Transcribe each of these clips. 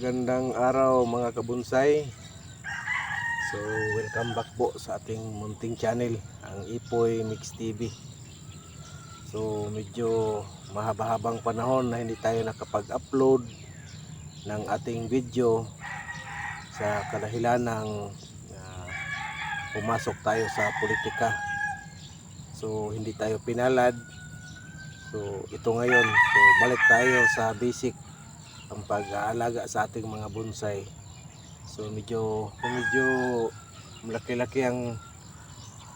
Magandang araw mga kabonsay. So, welcome back po sa ating munting channel, ang Ipoy Mix TV. So, medyo mahaba-habang panahon na hindi tayo nakapag-upload ng ating video sa kadahilan ng ah, pumasok tayo sa politika. So, hindi tayo pinalad. So, ito ngayon. So, balik tayo sa basic ang pag-aalaga sa ating mga bonsai. So medyo medyo malaki-laki ang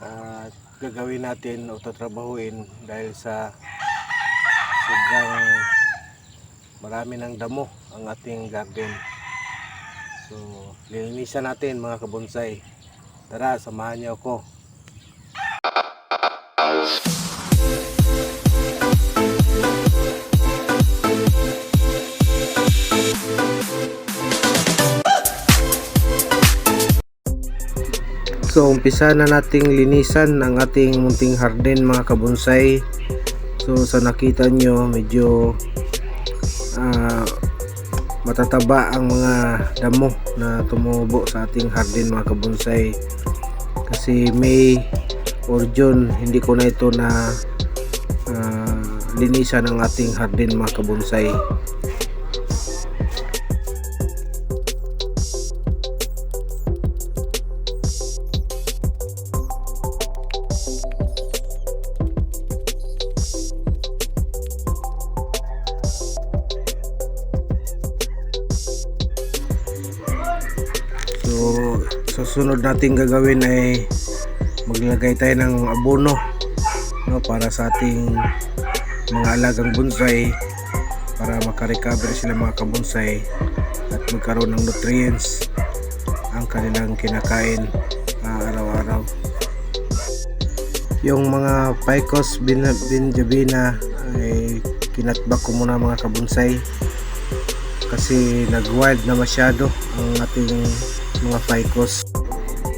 ah, gagawin natin o tatrabahuin dahil sa sobrang marami ng damo ang ating garden. So lilinisan natin mga kabonsai. Tara, samahan niyo ako. So umpisa na nating linisan ang ating munting harden mga kabonsay. So sa nakita nyo medyo ah, matataba ang mga damo na tumubo sa ating harden mga kabonsay. Kasi May or June hindi ko na ito na ah, linisan ang ating harden mga kabonsay. Susunod natin gagawin ay maglagay tayo ng abono no, para sa ating mga alagang bonsai para makarecover sila mga kabonsai at magkaroon ng nutrients ang kanilang kinakain ah, araw-araw. Yung mga Picos bin Benjavina ay kinatbak ko muna mga kabonsai kasi nag-wild na masyado ang ating mga ficus.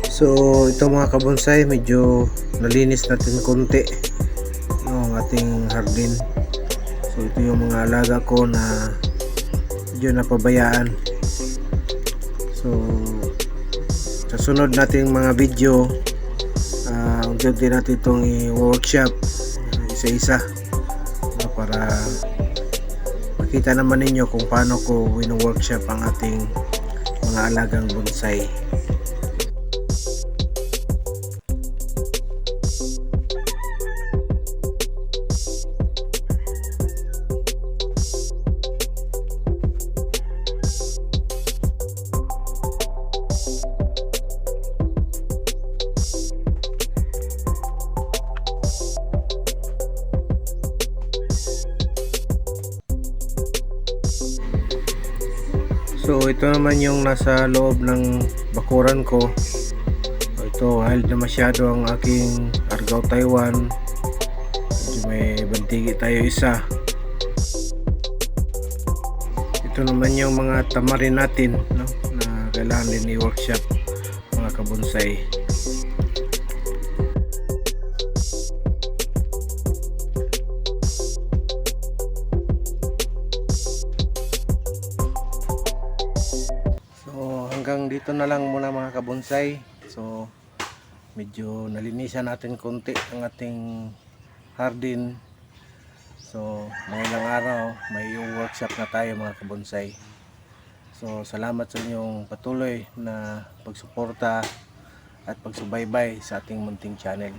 So ito mga kabonsay medyo nalinis natin konti no, ating hardin. So ito yung mga alaga ko na medyo napabayaan. So sa sunod nating mga video uh, unti-unti natin itong i-workshop uh, isa-isa no, para makita naman ninyo kung paano ko wino-workshop ang ating mga alagang bonsai. So ito naman yung nasa loob ng bakuran ko. So, ito wild na masyado ang aking Argao Taiwan. Medyo may bantigi tayo isa. Ito naman yung mga tamarin natin no, na kailangan din i-workshop mga kabonsay. Dito na lang muna mga kabonsay. So medyo nalinisan natin konti ang ating hardin. So mga ilang araw may workshop na tayo mga kabonsay. So salamat sa inyong patuloy na pagsuporta at pagsubaybay sa ating munting channel.